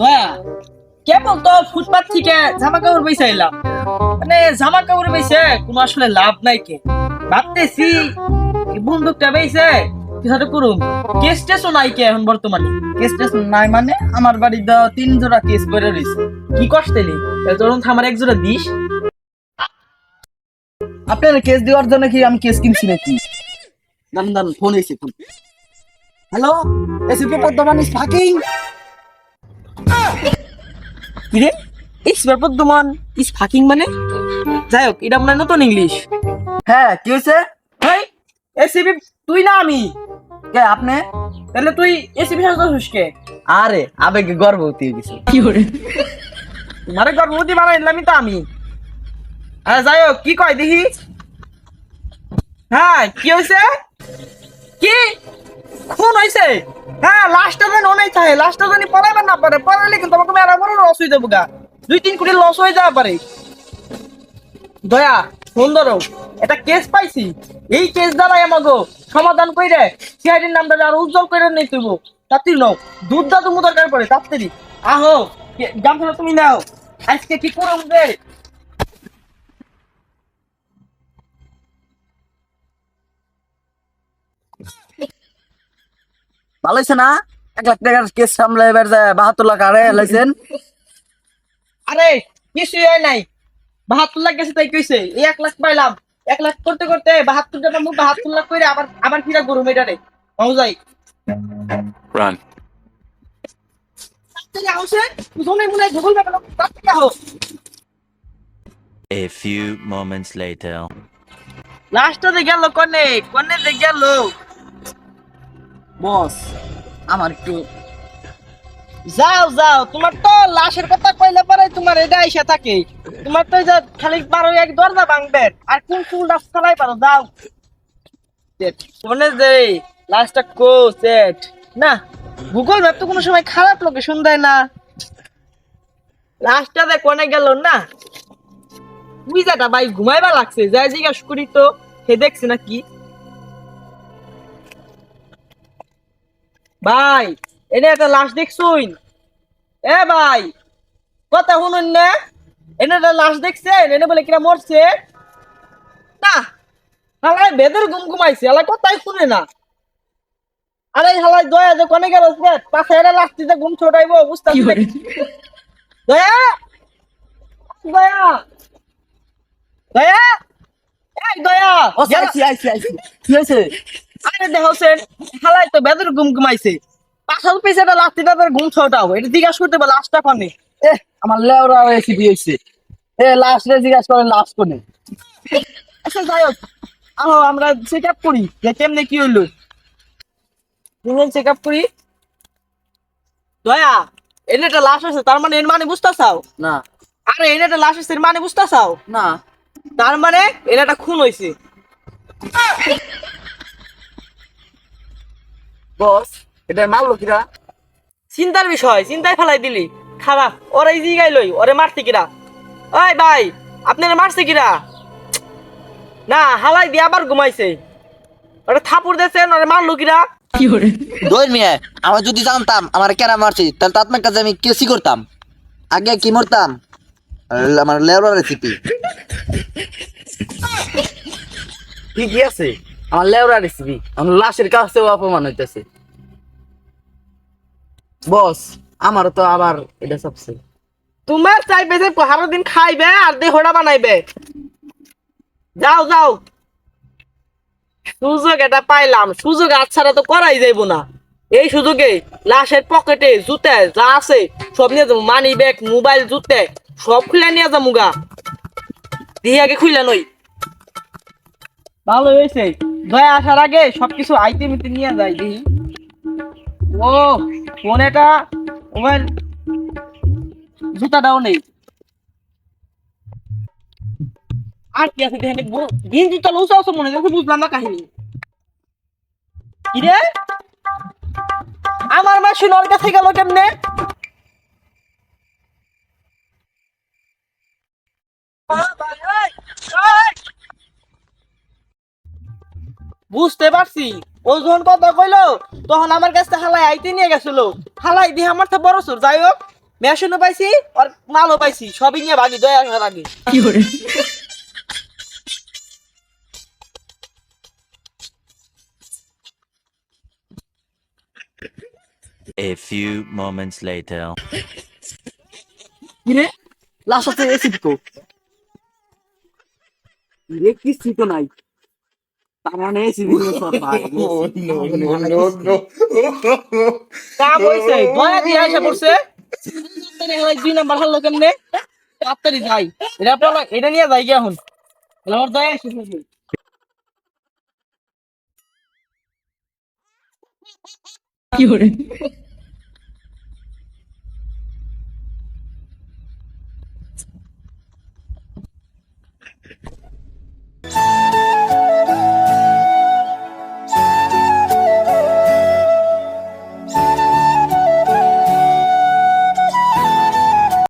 দয়া কেবল তো ফুটপাত থেকে জামা কাপড় বেঁচে এলাম মানে জামা কাপড় বেঁচে কোনো আসলে লাভ নাই কে। ভাবতেছি বন্দুকটা বেঁচে কিছু করুন। কেস টেসও নাই কে এখন বর্তমানে। কেস টেস নাই মানে আমার বাড়িতে তিন জোড়া কেস করে রয়েছে। কি কষ্টেলি তরুণ আমার এক জোড়া দিস। আপনার কেস দেওয়ার জন্য কি আমি কেস কিনছি নাকি? দান দান ফোন এসে phone hello ACP Bardhaman is fucking কিরে? ইস বর্তমান ইস ফাকিং মানে? যাই হোক এটা মনে নতুন ইংলিশ হ্যাঁ কি হয়েছে? হেই এসিবি তুই না আমি। কে আপনি? তাহলে তুই এসিবি কে? আরে আবেগে গর্ভবতী হয়ে গেছে। মারে গর্ভবতী বানাইলামই তো আমি। আরে যাই হোক কি কয় দেখি? হ্যাঁ কি হয়েছে? কি? খুন হয়েছে? হ্যাঁ লাস্টটা যেন অনেক থাকে লাস্টটা জানি না পারে পড়াইলে কিন্তু আমাকে মেরা বড় লস হয়ে যাব গা দুই তিন কোটি লস হয়ে যাওয়া পারে। দয়া, সুন্দর এটা কেস পাইছি। এই কেস দ্বারাই আমাকে সমাধান কইরে সিআইডির নামটা আরও উজ্জ্বল করে নেই তুইব। তাড়াতাড়ি নাও, দুধ দাদু মু দরকার পড়ে তাড়াতাড়ি। আহো গামছাটা তুমি নাও। আজকে কি করুন রে? ভালো হয়েছে না? এক লাখ টাকার কেস সামলে এবার যায় বাহাত্তর লাখ আরে লাইছেন আরে হয় নাই। বাহাত্তর লাখ গেছে তাই কইছে এই এক লাখ পাইলাম। এক লাখ করতে করতে বাহাত্তর টাকা মুখ বাহাত্তর লাখ করে আবার আবার ফিরা গরু মেটারে মাউ যাই আহো A few moments later. লাস্টে গেল কনে কনে গেল। বস। আমার একটু যাও যাও, তোমার তো লাশের কথা কইলে পরে তোমার এটা আইসা থাকে। তোমার তো যে খালি পারো এক দরজা ভাঙবে। আর কোন ফুলটা ফেলাই পারো? যাও। মনে যে লাস্টটা কো সেট। না গুগল ম্যাপ তো কোনো সময় খারাপ লোকেশন দেয় না। লাস্টটা দেখ কোনে গেল না? বুঝাটা ভাই ঘুমাইবা লাগছে, যাই জিজ্ঞাসা করি তো, হে দেখছি না কি ভাই এটা একটা লাশ দেখছুন এ ভাই কথা শুনুন না। এনে একটা লাশ দেখছেন? এনে বলে কিরা মরছে? না হালাই বেদের ঘুম ঘুমাইছে হালাই কথাই শুনে না। আরে হালাই দয়া যে কোনে গেল পাশে একটা লাশ দিতে ঘুম ছোটাইবো বুঝতে দয়া দয়া দয়া এই দয়া কি হয়েছে আরে দেখছেন হালাই তো বেদের ঘুম ঘুমাইছে। পাশাল পিছে একটা লাস্টি তাদের ঘুম ছোটাও। এটা জিজ্ঞাসা করতে কনে? এ আমার লেওরা এসিপি হয়েছে এ লাস্ট রে জিজ্ঞাসা লাস্ট কোনে? আচ্ছা যাই হোক। আহো আমরা চেক আপ করি যে কেমনে কি হইল। চেক আপ করি? দয়া এনে একটা লাশ আছে তার মানে এর মানে বুঝতে চাও না। আরে এনে একটা লাশ আছে এর মানে বুঝতে চাও না। তার মানে এর একটা খুন হয়েছে বস এটা মারলো কিরা? চিন্তার বিষয় চিন্তায় ফেলাই দিলি। খারাপ ওরা এই জিগাই লই ওরে মারছে কিরা? ওই ভাই আপনারা মারছে কিরা? না হালাই দিয়ে আবার ঘুমাইছে। ওটা থাপুর দিয়েছেন ওরে মারলো কিরা? দই মিয়া আমার যদি জানতাম আমার কেন মারছি তাহলে তো আপনার কাছে আমি কেসি করতাম। আগে কি মরতাম? আমার লেবরা রেসিপি ঠিকই আছে। আমার লেওরা রেসিপি আমার লাশের কাছেও অপমান হইতেছে। বস আমার তো আবার এটা সবচেয়ে। তোমার চাইবে যে পহারো দিন খাইবে আর দেহটা বানাইবে। যাও যাও। সুযোগ এটা পাইলাম সুযোগ আচ্ছাড়া তো করাই যাইব না। এই সুযোগে লাশের পকেটে জুতে যা আছে সব নিয়ে যাব মানি ব্যাগ মোবাইল জুতে সব খুলে নিয়ে যাব গা। দিয়ে আগে খুলে নই। ভালো হয়েছে। দয়া আসার আগে সবকিছু আইতে মিতে নিয়ে যাই দেখি। ও ফোন এটা? মোবাইল জুতাটাও নেই। আর কি আছে দেখেন দিন জুতা লুচা আছে মনে হচ্ছে বুঝলাম না কাহিনী। কি রে আমার মা শুনর কাছে গেল কেমনে বুঝতে পারছি। ও যখন কথা কইলো? তখন আমার কাছে হালাই আইতে নিয়ে গেছিল। হালাই দিয়ে আমার তো বড় সুর। যাই হোক মেশিনও পাইছি আর মালও পাইছি। সবই নিয়ে ভাগি দয়া আসার আগে A few moments later. কিরে লাস্ট আছে এসি তো। রে কিছু তো নাই। তার মানে এসি দিনে সব ভাই কাম হইছে দয়া দিয়ে আসা পড়ছে? দুই নাম্বার হলো কেমনে তাড়াতাড়ি যাই। এটা পড়া এটা নিয়ে যাই এখন। দয়া এসে পড়ছে। কি